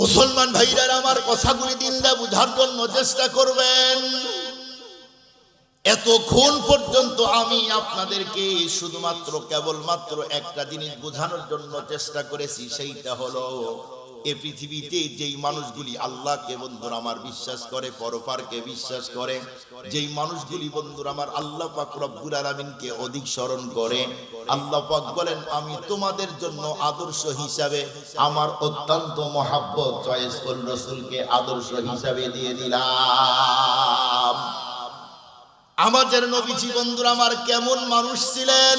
মুসলমান ভাইরা আমার কথাগুলি দিনটা বুঝার জন্য চেষ্টা করবেন। এতক্ষণ পর্যন্ত আমি আপনাদেরকে শুধুমাত্র কেবলমাত্র একটা জিনিস বোঝানোর জন্য চেষ্টা করেছি, সেইটা হলো এ পৃথিবীতে যেই মানুষগুলি আল্লাহকে বন্ধুরা আমার বিশ্বাস করে, পরপারকে বিশ্বাস করে, যেই মানুষগুলি বন্ধুরা আমার আল্লাহ পাক রব্বুল আলামিনকে অধিক স্মরণ করে, আল্লাহ পাক বলেন, আমি তোমাদের জন্য আদর্শ হিসাবে আমার অত্যন্ত মহাব্বত চয়েসফুল রসুলকে আদর্শ হিসাবে দিয়ে দিলাম। আমাদের নবীজি বন্ধুরা আমার কেমন মানুষ ছিলেন?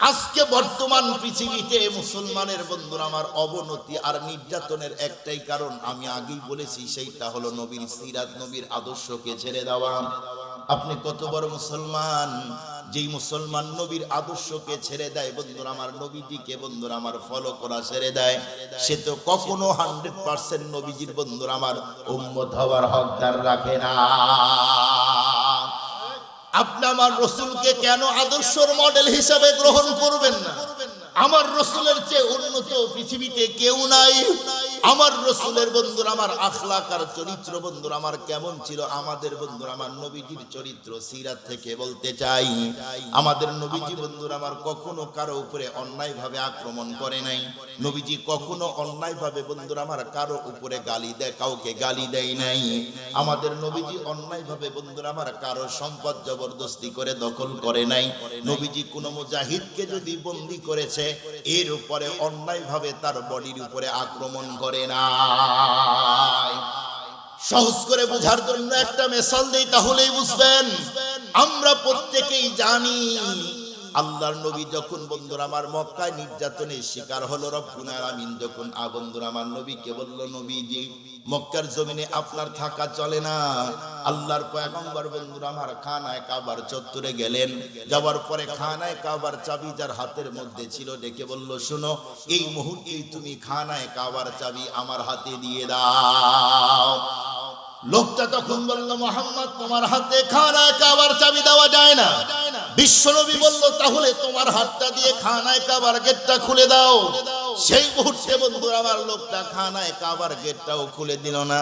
আজকে বর্তমান পৃথিবীতে মুসলমানের বন্ধুরা আমার অবনতি আর নির্যাতনের একটাই কারণ, আমি আগেই বলেছি, সেইটা হলো নবীর সিরাত, নবীর আদর্শকে ছেড়ে দেওয়া। আপনি কত বড় মুসলমান, যেই মুসলমান নবীর আদর্শকে ছেড়ে দেয়, বন্ধুরা আমার নবীজিকে বন্ধুরা আমার ফলো করা ছেড়ে দেয়, সে তো কখনো হান্ড্রেড পার্সেন্ট নবীজির বন্ধুরা আমার উম্মত হওয়ার হকদার রাখে না। আপনি আমার রসুলকে কেন আদর্শর মডেল হিসাবে গ্রহণ করবেন না? আমার রসুলের চেয়ে উন্নত পৃথিবীতে কেউ নাই। আমার রসুলের বন্ধুরা, আমার আখলাক আর চরিত্র বন্ধুরা, আমার কেমন ছিল আমাদের বন্ধুরা, আমার নবীজির চরিত্র সিরাত থেকে বলতে চাই। আমাদের নবীজি বন্ধুরা আমার কখনো কারও উপরে অন্যায় ভাবে আক্রমণ করে নাই। নবীজি কখনো অন্যায় ভাবে বন্ধুরা আমার কারও উপরে গালি দেয়, কাউকে গালি দেয় নাই। আমাদের নবীজি অন্যায় ভাবে বন্ধুরা আমার কারও সম্পদ জবরদস্তি করে দখল করে নাই। নবীজি কোনো মুজাহিদকে যদি বন্দি করেছে, এর উপরে অন্যায় ভাবে তার বডির উপরে আক্রমণ করে না সহজ করে বোঝার জন্য একটা মেসাল দিই তাহলেই বুঝবেন। আমরা প্রত্যেকেই জানি আল্লাহর নবী যখন, বন্ধুরা, আমার মক্কায় নির্যাতনের শিকার হলো রব্বুল আলামিন, যখন, আ, বন্ধুরা, আমার নবীকে বলল, নবীজি, মক্কার জমিনে আপনার থাকা চলে না। আল্লাহর পয়গম্বর, বন্ধুরা, আমার খানায় কাবার চত্বরে গেলেন। যাওয়ার পরে খানায় কাবার চাবি যার হাতের মধ্যে ছিল, ডেকে বলল, শুনো, এই মুহূর্তেই তুমি খানায় কাবার চাবি আমার হাতে দিয়ে দাও। লোকটা তখন বলল, মোহাম্মদ, তোমার হাতে খানায় কাবার চাবি দেওয়া যায় না। বিশ্বনবী বলল, তাহলে তোমার হাতটা দিয়ে খানায় কাবার গেটটা খুলে দাও। সেই মুহূর্তে বন্ধু আমার লোকটা খানায় কাবার গেটটাও খুলে দিল না।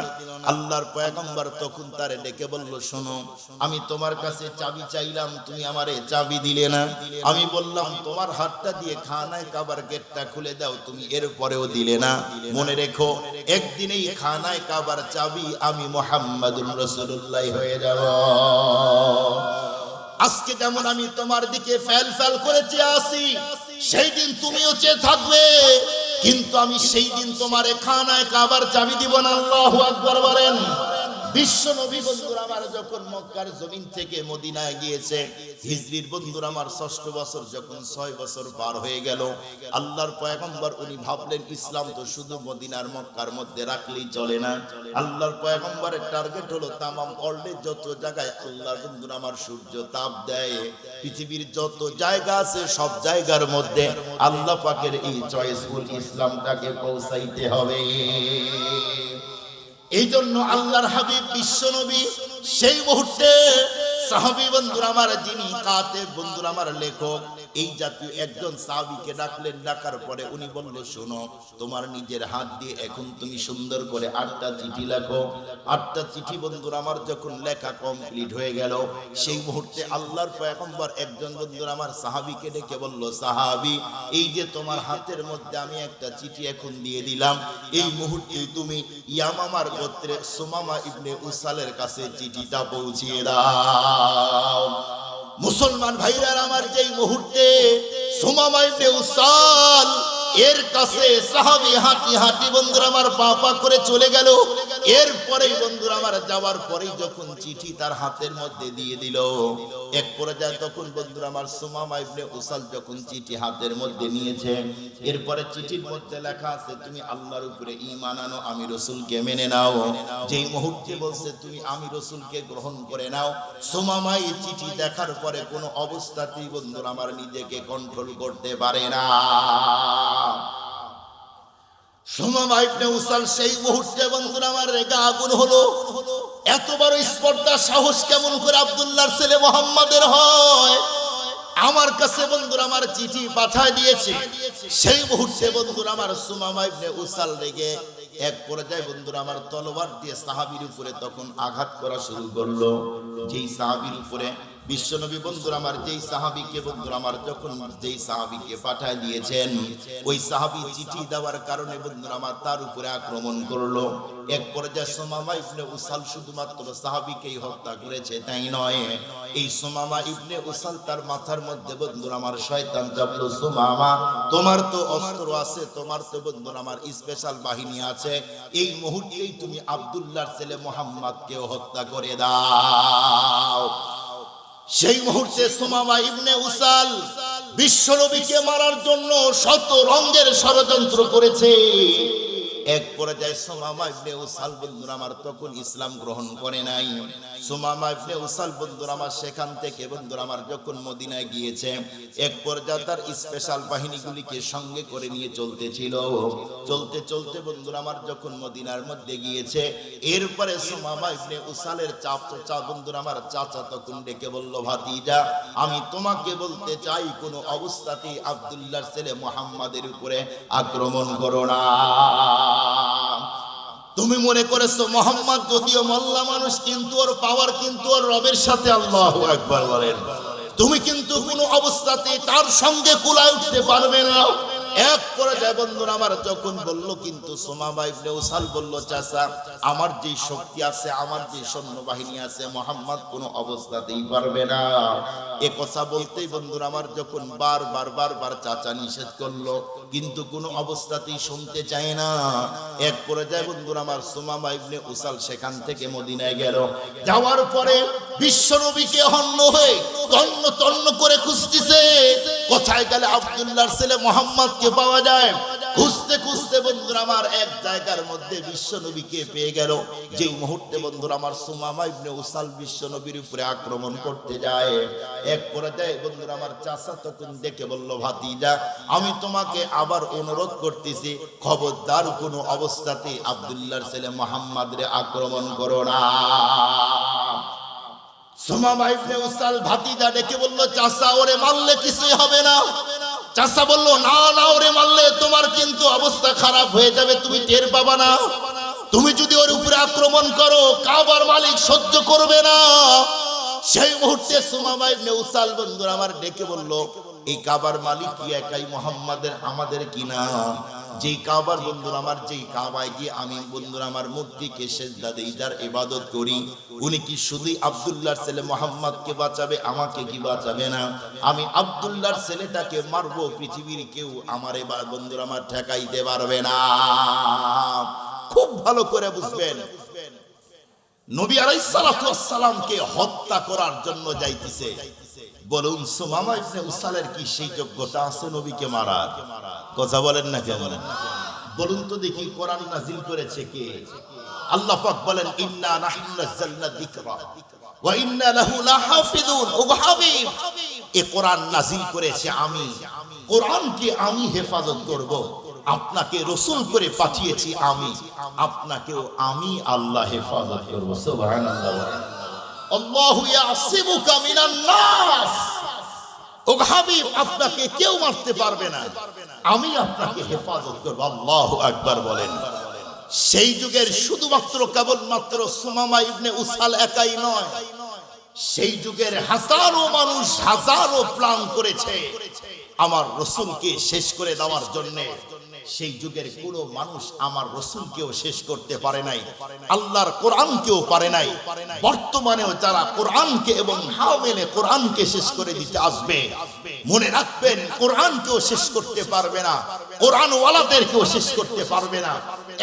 আল্লাহর পয়গম্বর তখন তারে ডেকে বলল, শোনো, আমি তোমার কাছে চাবি চাইলাম, তুমি আমারে চাবি দিলে না। আমি বললাম, তোমার হাতটা দিয়ে খানায় কাবার গেটটা খুলে দাও, তুমি এর পরেও দিলে না। মনে রেখো, একদিনেই খানায় কাবার চাবি আমি মোহাম্মদুর রসুল্লাহ হয়ে যাব। আজকে যেমন আমি তোমার দিকে ফ্যাল ফ্যাল করে চেয়ে আসি সেই দিন তুমিও চেয়ে থাকবে। কিন্তু আমি সেই দিন তোমার খানায় কাবার চাবি দিব না, আল্লাহ আকবর বলেন। বিশ্ব নবী বন্ধুরা আমার যখন মক্কার জমিন থেকে মদিনায় গিয়েছে, হিজরির বন্ধুরা আমার ষষ্ঠ বছর যখন ছয় বছর পার হয়ে গেল, আল্লাহর পয়গম্বর উনি ভাবলেন, ইসলাম তো শুধু মদিনার মক্কার মধ্যে রাখলেই চলে না। আল্লাহর পয়গম্বরের টার্গেট হলো তামাম ওয়ার্ল্ডে যত জায়গায় আল্লাহর বন্ধুরা আমার সূর্য তাপ দেয়, পৃথিবীর যত জায়গা আছে সব জায়গার মধ্যে আল্লাহ পাকের এই চয়েসফুল ইসলামটাকে পৌঁছাইতে হবে। এই জন্য আল্লাহর হাবিব বিশ্ব নবী সেই মুহূর্তে সাহাবি বন্ধুরা আমার, যিনি কাতে, বন্ধুরা আমার লেখক, এই জাতীয় একজন সাহাবিকে ডাকলেন, ডাকার পরে উনি বলল, শোনো, তোমার নিজের হাত দিয়ে এখন তুমি সুন্দর করে আটটা চিঠি লেখো। আটটা চিঠি বন্ধুরা আমার, যখন লেখা কমপ্লিট হয়ে গেল, সেই মুহূর্তে আল্লাহর পয়গম্বর একজন বন্ধুরা আমার সাহাবিকে ডেকে বলল, সাহাবি, এই যে তোমার হাতের মধ্যে আমি একটা চিঠি এখন দিয়ে দিলাম, এই মুহূর্তে তুমি ইয়ামামার গোত্রে সুমামা ইবনে উসালের কাছে চিঠিটা পৌঁছিয়ে দাও। মুসলমান ভাইরার আমার যেই মুহূর্তে সুমামা ইবনে উসাল এর কাছে সাহাবি হাঁটি হাঁটি বন্ধুরা আমার পা পা করে চলে গেল। এরপরেই বন্ধুরা আমার যাওয়ার পরেই যখন চিঠি তার হাতের মধ্যে দিয়ে দিল, এক পর্যায়ে তখন বন্ধুরা আমার সুমামা ইবনে উসাল যখন চিঠি হাতের মধ্যে নিয়েছে, এরপরে চিঠির মধ্যে লেখা আছে, তুমি আল্লাহর উপরে ঈমান আনো, আমি রসুলকে মেনে নাও। যেই মুহূর্তে বলছে, তুমি আমি রসুলকে গ্রহণ করে নাও। সুমামা এই চিঠি দেখার পরে কোনো অবস্থাতেই বন্ধুরা আমার নিজেকে কন্ট্রোল করতে পারে না। সেই মুহূর্তে আমার রেগা আগুন হলো। এত বড় সাহস কেমন করে মোহাম্মদের হয়? আমার কাছে বন্ধুরা, আমার চিঠি পাঠায় দিয়েছে। সেই মুহূর্তে বন্ধুরা, আমার সুমামা ইবনে উসাল রেগে এক পর্যায়ে বন্ধুরা, আমার তলোয়ার দিয়ে সাহাবির উপরে তখন আঘাত করা শুরু করল। যেই সাহাবির উপরে বিশ্বনবী বন্ধুরা আমার যেই সাহাবিকে, বন্ধুরা আমার যখন যেই সাহাবিকে পাঠায় দিয়েছেন, ওই সাহাবি চিঠি দেওয়ার কারণে বন্ধুরা আমার তার উপরে আক্রমণ করল। এক পর্যায়ে সোমামা ইবনে উসাল শুধুমাত্র সাহাবিকেই হত্যা করেছে, তাই নয়। এই সোমামা ইবনে উসাল তার মাথার মধ্যে বন্ধুরা আমার শয়তান চাপলো সোমামা, তোমার তো অস্ত্র আছে, তোমার তো বন্ধুরা আমার স্পেশাল বাহিনী আছে। এই মুহূর্তেই তুমি আব্দুল্লাহর ছেলে মোহাম্মদকে হত্যা করে দাও। সেই মুহূর্তে সোমামা ইবনে উসাল বিশ্বনবীকে মারার জন্য শত রঙ্গের ষড়যন্ত্র করেছে। এক পর্যায়ে সুমামা ইবনে উসাল, বন্ধুরা আমার তখন ইসলাম গ্রহণ করে নাই। সুমামা ইবনে উসাল, বন্ধুরা আমার সেখান থেকে, বন্ধুরা আমার যখন মদিনায় গিয়েছে, এক পর্যায়ে তার স্পেশাল বাহিনীগুলিকে সঙ্গে করে নিয়ে চলতে চলতে আমার যখন মদিনার মধ্যে গিয়েছে, এরপরে সুমামা ইবনে উসালের চাপ চা আমার চাচা তখন ডেকে বলল, ভাতিজা, আমি তোমাকে বলতে চাই, কোনো অবস্থাতেই আব্দুল্লাহর ছেলে মোহাম্মদের উপরে আক্রমণ করো না। তুমি মনে করেছ মোহাম্মদ যদিও মোল্লা মানুষ, কিন্তু ওর পাওয়ার কিন্তু ওর রবের সাথে আল্লাহ একবার বলেন। তুমি কিন্তু কোনো অবস্থাতে তার সঙ্গে কুলায় উঠতে পারবে না। এক পর্যায়ে বন্ধুরা আমার যখন বলল, কিন্তু সোমাবা ইবনে উসাল বলল, চাচা, আমার যে শক্তি আছে, আমার যে সৈন্যবাহিনী আছে, মোহাম্মদ কোনো অবস্থাতেই পারবে না। এ কথা বলতেই বন্ধুরা আমার যখন বারবার বারবার চাচা নিষেধ করল, কিন্তু কোনো অবস্থাতেই শুনতে চায় না। এক পর্যায়ে বন্ধুরা আমার সোমামা ইবনে উসাল সেখান থেকে মদিনায় গেল। যাওয়ার পরে বিশ্বনবীকে হন্য হয়ে তন্ন করে খুঁজতেছে। কোথায় গেলে আব্দুল্লাহর ছেলে মোহাম্মদকে পাওয়া যায়? খুঁজতে খুঁজতে বন্ধুরা, আমার এক জায়গার মধ্যে পেয়ে গেল। মুহূর্তে বন্ধুরা, আমার সুমামা ইবনে উসাল উপরে আক্রমণ করতে যায়। এক পর্যায়ে বন্ধুরা, আমার চাচা তখন ডেকে বলল, ভাতিজা, আমি তোমাকে আবার অনুরোধ করতেছি, খবরদার কোনো অবস্থাতে আব্দুল্লাহর ছেলে মোহাম্মদরে আক্রমণ করো না। ডেকে ওরে মারলে কিছুই হবে না। না না, ওরে মারলে তোমার কিন্তু অবস্থা খারাপ হয়ে যাবে, তুমি তুমি যদি ওর উপরে আক্রমণ করো, কাবার মালিক সহ্য করবে না। সেই মুহূর্তে সুমামা ইবনে উসাল বন্ধুরা আমার ডেকে বলল, এই কাবার মালিক কি একাই? মোহাম্মদের, আমাদের কিনা যেই কাবার বন্ধুরা আমার, যেই কাবায় গিয়ে আমি বন্ধুরা আমার মূর্তিকে সেজদা দেই, যার ইবাদত করি, উনি কি শুধুই আব্দুল্লাহর ছেলে মোহাম্মদকে বাঁচাবে, আমাকে কি বাঁচাবে না? আমি আব্দুল্লাহর ছেলেটাকে মারবো, পৃথিবীর কেউ আমার এবার বন্ধুরা আমার ঠেকাইতে পারবে না। খুব ভালো করে বুঝবেন। নবী আলাইসালামকে হত্যা করার জন্য যাইতেছে। বলুন, সুমামা ইবনে উসালের কি সেই যোগ্যতা আছে নবীকে মারার? কথা বলেন না কে বলেন বলুন তো দেখি কোরআন নাজিল করেছে কে? আল্লাহ পাক বলেন, ইন্না নাহনু নাযালনা যিকরা ওয়া ইন্না লাহু লাহাফিজুন ও হাবিব, এ কোরআন নাজিল করেছে আমি। কোরআনকে আমি হেফাজত করব। আপনাকে রসুল করে পাঠিয়েছি আমি। আপনাকেও আমি আল্লাহ হেফাজত করব। সুবহানাল্লাহ। আপনাকে কেউ মারতে পারবে না। আমি আপনাকে হেফাজত করব, আল্লাহু আকবার বলেন। সেই যুগের শুধুমাত্র কেবলমাত্র সুমামা ইবনে উসাল একাই নয়, সেই যুগের হাজারো মানুষ হাজারো প্ল্যান করেছে। আমার রসুলকে শেষ করে দেওয়ার জন্য সেই যুগের কোনো মানুষ আমার রসুল কেউ শেষ করতে পারে নাই, আল্লাহর কোরআনকেও পারে নাই। বর্তমানেও যারা কোরআনকে এবং হাও মেনে কোরআনকে শেষ করে দিতে আসবে, মনে রাখবেন কোরআন কোরআনকেও শেষ করতে পারবে না। কোরআন ওয়ালাদেরকেও শেষ করতে পারবে না।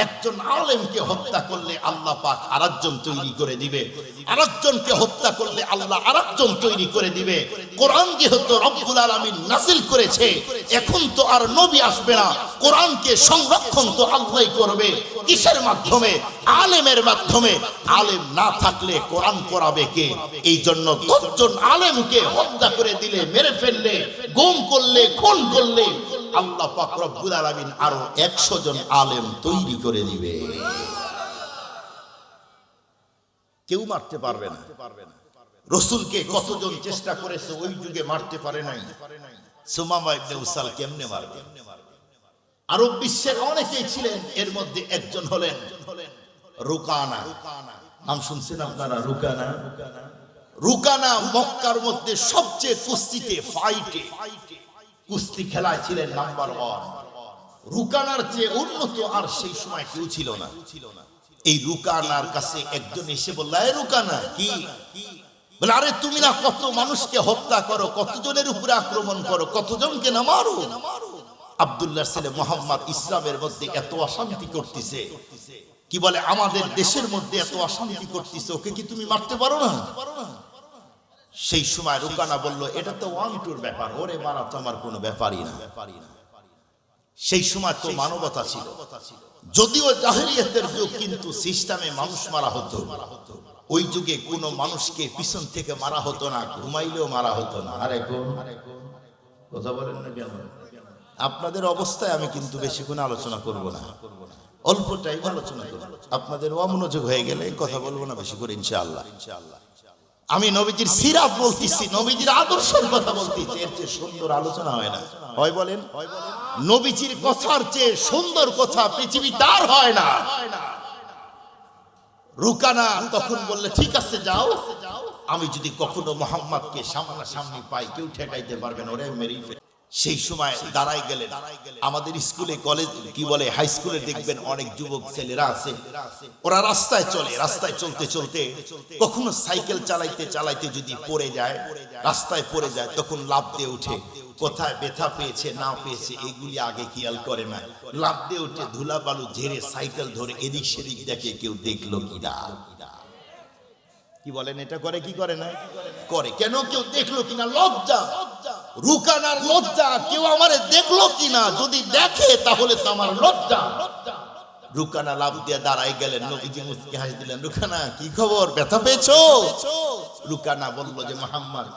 একজন আলেমকে হত্যা করলে আল্লাহ পাক আরেকজন তৈরি করে দিবে। আরেকজনকে হত্যা করলে আল্লাহ আরেকজন তৈরি করে দিবে। কোরআন যেহেতু রব্বুল নাজিল করেছে, এখন তো আর নবী আসবে না। কোরআনকে সংরক্ষণ তো আল্লাহই করবে। কিসের মাধ্যমে? আলেমের মাধ্যমে। আলেম না থাকলে কোরআন করাবে কে? এই জন্য দশজন আলেমকে হত্যা করে দিলে, মেরে ফেললে, গুম করলে, খুন করলে আল্লাহ পাক রব্বুল আরও 100 জন আলেম তৈরি করে দিবে। কেউ মারতে পারবে না। রসুলকে কতজন চেষ্টা করেছে ওই যুগে মারতে পারে নাই। সুমামা কেমনে মারবে? বিশ্বের অনেকেই ছিলেন, এর মধ্যে একজন হলেন রুকানা। নাম শুনছেন আপনারা? রুকানা। রুকানা মক্কার মধ্যে সবচেয়ে কুস্তিতে ফাইটে কুস্তি খেলায় ছিলেন নাম্বার ওয়ান। রুকানার চেয়ে উন্নত আর সেই সময় কেউ ছিল না। এই রুকানার কাছে একজন এসে বলল "এই রুকানা, কি? বলে, আরে, তুমি না কত মানুষকে হত্যা করো, কতজনের উপরে আক্রমণ করো, কতজনকে না মারো? আব্দুল্লাহ ছেলে মোহাম্মদ ইসলামের মধ্যে এত অশান্তি করতেছে। কি বলে, আমাদের দেশের মধ্যে এত অশান্তি করতেছে, ওকে কি তুমি মারতে পারো না? সেই সময় রুকানা বলল এটা তো ওয়ান টুর ব্যাপার। ওরে মারা তো আমার কোনো ব্যাপারই না। সেই সময় তো মানবতা ছিল। যদিও জাহেরিয়াতের যুগ কিন্তু সিস্টেমে মানুষ মারা হতো। ওই যুগে কোনো মানুষকে পিছন থেকে মারা হতো না ঘুমাইলেও মারা হতো না। আর কথা বলেন না কেন? আপনাদের অবস্থায় আমি কিন্তু বেশিক্ষণ আলোচনা করব না। অল্প টাইম আলোচনা করব। আপনাদের অমনোযোগ হয়ে গেলে কথা বলব না বেশি করে ইনশাআল্লাহ। ইনশাআল্লাহ। আমি নবীজির সিরাত বলতেছি নবীজির আদর্শের কথা বলতেছি এর চেয়ে সুন্দর আলোচনা হয় না। হয় বলেন। নবীজির কথার চেয়ে সুন্দর কথা পৃথিবী তার হয় না। রুকানা তখন বললে ঠিক আছে যাও। আমি যদি কখনো মোহাম্মদকে সামনাসামনি পাই কেউ ঠেকাইতে পারবেন ওরে মেরিয়ে। সেই সময় দাঁড়াই গেলেন। আমাদের স্কুলে, কলেজ, কি বলে, হাই স্কুলে দেখবেন অনেক যুবক, ছেলেরা আছে। ওরা রাস্তায় চলে, রাস্তায় চলতে চলতে কখনো সাইকেল চালাইতে চালাইতে যদি পড়ে যায়, রাস্তায় পড়ে যায়, তখন লাভ দিয়ে উঠে, কোথায় ব্যথা পেয়েছে, না পেয়েছে, এগুলি আগে খেয়াল করে না। লাভ দিয়ে উঠে ধুলা বালু ঝেড়ে সাইকেল ধরে এদিক সেদিক দেখে কেউ দেখল কিনা কি বলেন, এটা করে, কি করে না? করে। কেন কেউ দেখল কিনা? লজ্জা। রুকানার লজ্জা, কেউ আমারে দেখল কিনা? যদি দেখে, তাহলে তো আমার লজ্জা। রুকানা লাভ দিয়ে দাঁড়াই গেলেন, নবীজি হাসি দিলেন, রুকানা, কি খবর? ব্যথা পেয়েছ? রুকানা বলল যে, মোহাম্মদ,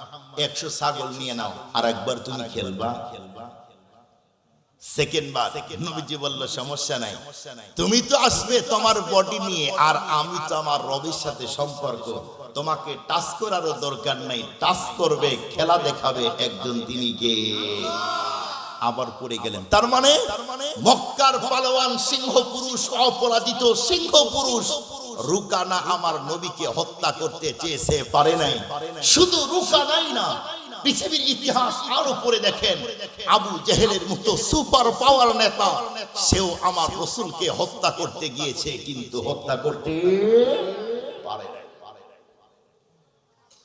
একশো ছাগল নিয়ে নাও আর একবার তুমি খেলবা। সেকেন্ড খেলা দেখাবে একজন তিনি আবার পড়ে গেলেন। তার মানে মক্কার পালোয়ান সিংহ পুরুষ অপরাজিত সিংহ পুরুষ রুকানা আমার নবীকে হত্যা করতে চেয়েছে, পারে নাই। শুধু রুকানাই না পৃথিবীর ইতিহাস আরও পড়ে দেখেন। আবু জেহেলের মতো সুপার পাওয়ার নেতা, সেও আমার রসুলকে হত্যা করতে গিয়েছে, কিন্তু হত্যা করতে পারে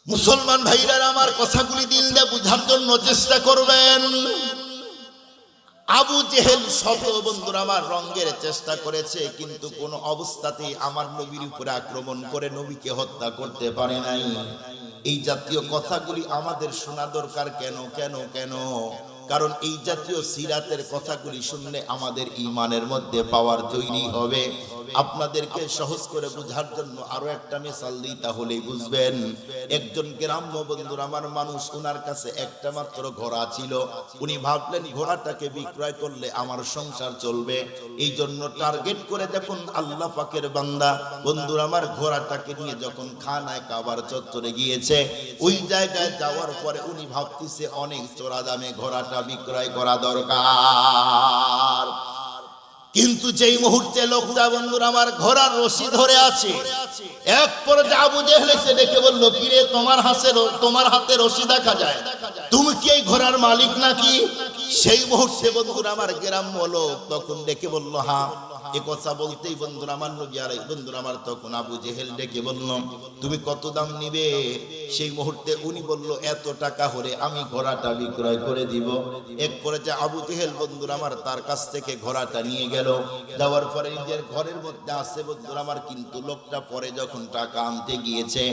মুসলমান ভাইরা আমার কথাগুলি দিল দিয়ে বুঝার জন্য চেষ্টা করবেন। আবু জেহেল শত বন্ধুরা আমার রঙ্গের চেষ্টা করেছে, কিন্তু কোন অবস্থাতেই আমার নবীর উপরে আক্রমণ করে নবীকে হত্যা করতে পারে নাই। এই জাতীয় কথাগুলি আমাদের শোনা দরকার। কেন কেন কেন? কারণ এই জাতীয় সিরাতের কথাগুলি শুনলে আমাদের ইমানের মধ্যে পাওয়ার তৈরি হবে। আপনাদেরকে সহজ করে বোঝার জন্য আরও একটা মিসাল দিই, তাহলেই বুঝবেন। একজন গ্রাম্য বন্ধুর আমার মানুষ ওনার কাছে একটা মাত্র ঘোড়া ছিল। উনি ভাবলেন, ঘোড়াটাকে বিক্রয় করলে আমার সংসার চলবে। এই জন্য টার্গেট করে দেখুন, আল্লাহ পাকের বান্দা, বন্ধুর আমার ঘোড়াটাকে নিয়ে যখন খানায় কাবার চত্বরে গিয়েছে, ওই জায়গায় যাওয়ার পরে উনি ভাবতেছে, অনেক চোরা দামে ঘোড়াটা বিক্রয় করা দরকার। কিন্তু যেই মুহূর্তে লোকটা বন্ধুর আমার ঘোড়ার রশি ধরে আছে, এক পর্যায়ে যা বুঝে এসে ডেকে বলল, কিরে, তোমার হাতে তোমার হাতে রশি দেখা যায়। তুমি কি এই ঘোড়ার মালিক নাকি? সেই মুহূর্তে বন্ধুর আমার গ্রাম্য লোক তখন দেখে বলল হ্যাঁ এ কথা বলতেই বন্ধুরা, আমার নবী আর বন্ধুরা আমার তখন আবু জেহেল ডেকে বলল, তুমি কত দাম নিবে? সেই মুহূর্তে উনি বলল, এত টাকা হলে আমি ঘোড়াটা বিক্রয় করে দিব। এক পরে যে আবু জেহেল বন্ধুরা আমার তার কাছ থেকে ঘোড়াটা নিয়ে গেল। দেওয়ার পরে নিজের ঘরের মধ্যে আসছে বন্ধুরা আমার, কিন্তু লোকটা পরে যখন টাকা আনতে গিয়েছে,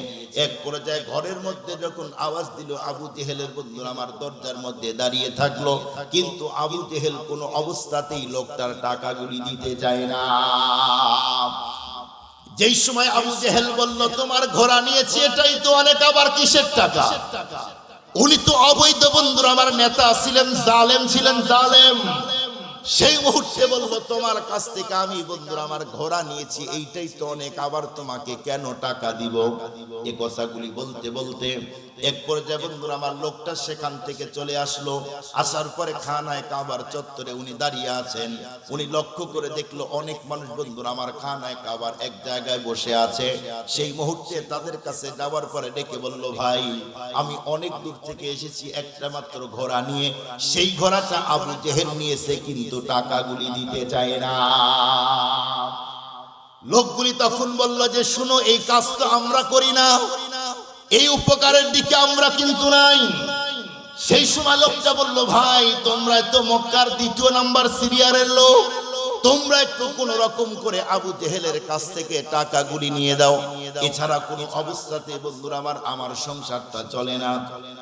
এক পর্যায়ে ঘরের মধ্যে যখন আওয়াজ দিল, আবু জেহেলের বন্ধুরা আমার দরজার মধ্যে দাঁড়িয়ে থাকল। কিন্তু আবু জেহেল কোনো অবস্থাতেই লোকটার টাকাগুলি দিতে চায় যেই সময় আবু জেহেল বলল, তোমার ঘোড়া নিয়েছি, এটাই তো অনেক, আবার কিসের টাকা? উনি তো অবৈধ বন্ধুর, আমার নেতা ছিলেন, জালেম ছিলেন, জালেম। সেই মুহূর্তে বলব, তোমার কাছ থেকে আমি বন্ধুরা, আমার ঘোড়া নিয়েছি, এইটাই তো অনেক, আবার তোমাকে কেন টাকা দিব? এ কথাগুলি বলতে বলতে এক পর্যায়ে বন্ধুরা, আমার লোকটা সেখান থেকে চলে আসলো। আসার পরে খানায় কাবার চত্বরে উনি দাঁড়িয়ে আছেন। উনি লক্ষ্য করে দেখল, অনেক মানুষ বন্ধুরা, আমার খানায় কাবার এক জায়গায় বসে আছে। সেই মুহূর্তে তাদের কাছে যাওয়ার পরে ডেকে বলল, ভাই, আমি অনেক দূর থেকে এসেছি, একটা মাত্র ঘোড়া নিয়ে। সেই ঘোড়াটা আবু জেহেল নিয়েছে কিন্তু টাকাগুলি দিতে চায় না। লোকগুলি তখন বলল যে, শুনো, এই কাজ তো আমরা করি না। এই উপকারের দিকে আমরা কিন্তু নাই। সেই সময় লোকটা বলল, ভাই, তোমরা তো মক্কার দ্বিতীয় নাম্বার সিরিয়ারের লোক। তোমরা একটু কোন রকম করে আবু জেহেলের কাছ থেকে টাকাগুলি নিয়ে দাও। এছাড়া কোনো অবস্থাতে বন্ধুরা আমার আমার সংসারটা চলে না।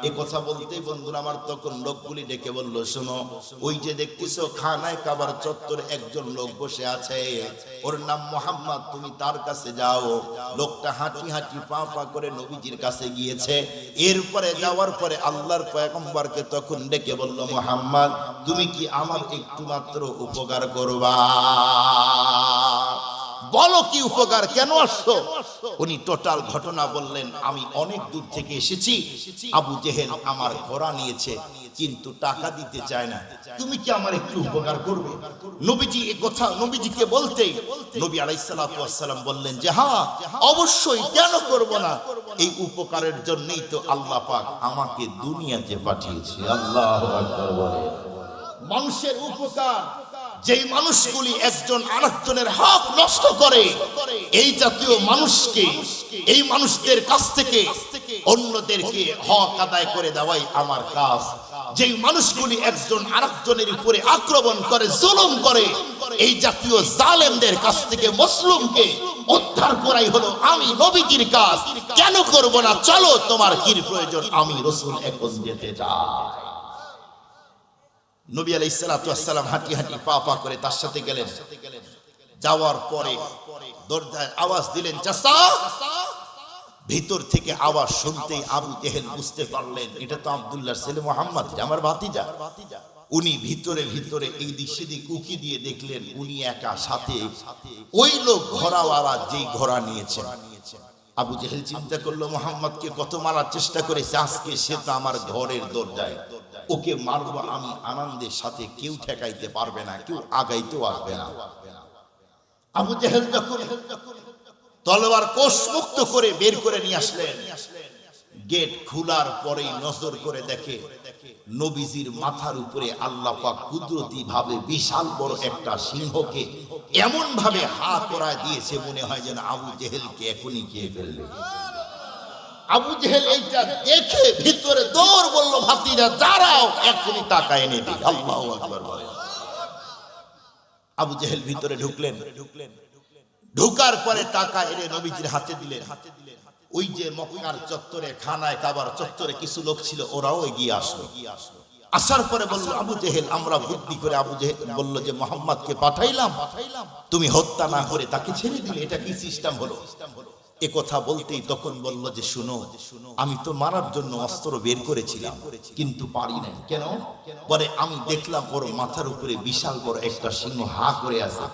এ কথা বলতে বন্ধুরা আমার তখন লোকগুলি ডেকে বলল, শোনো, ওই যে দেখতেছো খানায় কাবার চত্বরে একজন লোক বসে আছে। ওর নাম মোহাম্মদ, তুমি তার কাছে যাও। লোকটা হাঁটি হাঁটি পা পা করে নবীজির কাছে গিয়েছে। এরপরে যাওয়ার পরে আল্লাহর পয়গম্বরকে তখন ডেকে বলল, মোহাম্মদ, তুমি কি আমার একটু মাত্র উপকার করবা? বলো কি উপকার, কেন আসছো? উনি টোটাল ঘটনা বললেন, আমি অনেক দূর থেকে এসেছি, আবু জেহেল আমার ঘোড়া নিয়েছে, কিন্তু টাকা দিতে চায় না। তুমি কি আমার একটু উপকার করবে? নবীজি এই কথা, নবীজিকে বলতে নবী আলাইসালাম বললেন যে হ্যাঁ অবশ্যই, কেন করব না? এই উপকারের জন্যই তো আল্লাহ পাক আমাকে দুনিয়াতে পাঠিয়েছে। আল্লাহ মানুষের উপকার যেই মানুষগুলি একজন আরেকজনের হক নষ্ট করে, এই জাতীয় মানুষকে, এই মানুষদের কাছ থেকে অন্যদেরকে হক আদায় করে দেওয়াই আমার কাজ। যেই মানুষগুলি একজন আরেকজনের উপরে আক্রমণ করে, জুলুম করে, এই জাতীয় জালেমদের কাছ থেকে মুসলিমকে উদ্ধার করাই হলো আমি নবীজির কাজ। কেন করব না? চলো তোমার কি প্রয়োজন? আমি রসুল এখন যেতে চাই। নবী আলাইসালাম হাঁটি হাঁটি পা পা করে তার সাথে গেলেন। যাওয়ার পরে দরজায় আওয়াজ দিলেন চাষা ভিতর থেকে আওয়াজ শুনতেই আবু জেহেল বুঝতে পারলেন, এটা তো আবদুল্লাহ ছেলে মোহাম্মদ আমার ভাতিজা। উনি ভিতরে ভিতরে এই দিক সেদিক উকি দিয়ে দেখলেন, উনি একা সাথে ওই লোক ঘোড়াওয়ালা যেই ঘোড়া নিয়েছেন। আবু জেহেল চিন্তা করল, মোহাম্মদকে কত মারার চেষ্টা করেছে? আজকে সে তো আমার ঘরের দরজায়। ওকে মারবো আমি আনন্দের সাথে, কেউ ঠেকাইতে পারবে না, কেউ আগাইতেও আসবে না। আবু জেহেল যখন তলোয়ার কোষ মুক্ত করে বের করে নিয়ে আসলেন, গেট খোলার পরেই নজর করে দেখে নবীজির মাথার উপরে আল্লাহ পাক কুদরতি ভাবে বিশাল বড় একটা সিংহকে এমন ভাবে হা করায় দিয়েছে মনে হয় যেন আবু জেহেলকে এখনই খেয়ে ফেলবে। আবু জেহেল এইটা দেখে ভিতরে দৌড় বলল ভাতিরা দাঁড়াও, এখনই টাকা এনে আল্লাহ আবু জেহেল ভিতরে ঢুকলেন। ঢুকলেন ঢুকার পরে টাকা এনে নবীজির হাতে দিলেন। হাতে দিলেন ওই যে মক্কার চত্বরে, খানায় কাবার চত্বরে কিছু লোক ছিল, ওরাও এগিয়ে আসলো এগিয়ে আসলো। আসার পরে বলল, আবু জেহেল, আমরা বুদ্ধি করে আবু জেহেল বলল যে, মোহাম্মদকে পাঠাইলাম। তুমি হত্যা না করে তাকে ছেড়ে দিলে, এটা কি সিস্টেম হলো? এ কথা বলতেই তখন বলল যে, শুনো, আমি তো মারার জন্য অস্ত্র বের করেছিলাম, কিন্তু পারি নাই। কেন? পরে আমি দেখলাম ওর মাথার উপরে বিশাল বড় একটা সিংহ হা করে আছে।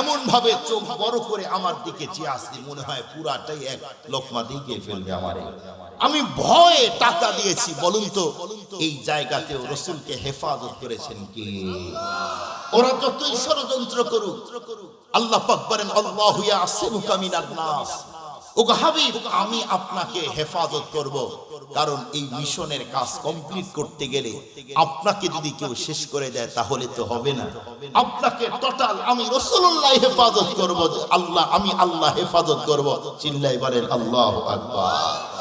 এমন ভাবে চোখ বড় করে আমার দিকে চেয়ে আসছে মনে হয় পুরাটাই এক লোকমা দিকে ফেলবে আমারে। আমি ভয়ে টাকা দিয়েছি, বলুন তো, এই জায়গাতেও রসুলকে হেফাজত করেছেন কি? ওরা যতই ষড়যন্ত্র করুক, আল্লাহ পাক আল্লাহু ইয়াসিমুকা মিনান নাস। ও হাবিব, আমি আপনাকে হেফাজত করব। কারণ এই মিশনের কাজ কমপ্লিট করতে গেলে আপনাকে যদি কেউ শেষ করে দেয়, তাহলে তো হবে না। আপনাকে টোটাল আমি রসুল্লাহ হেফাজত করব আল্লাহ, আমি আল্লাহ হেফাজত করব। চিল্লাই বলেন, আল্লাহ আকবার।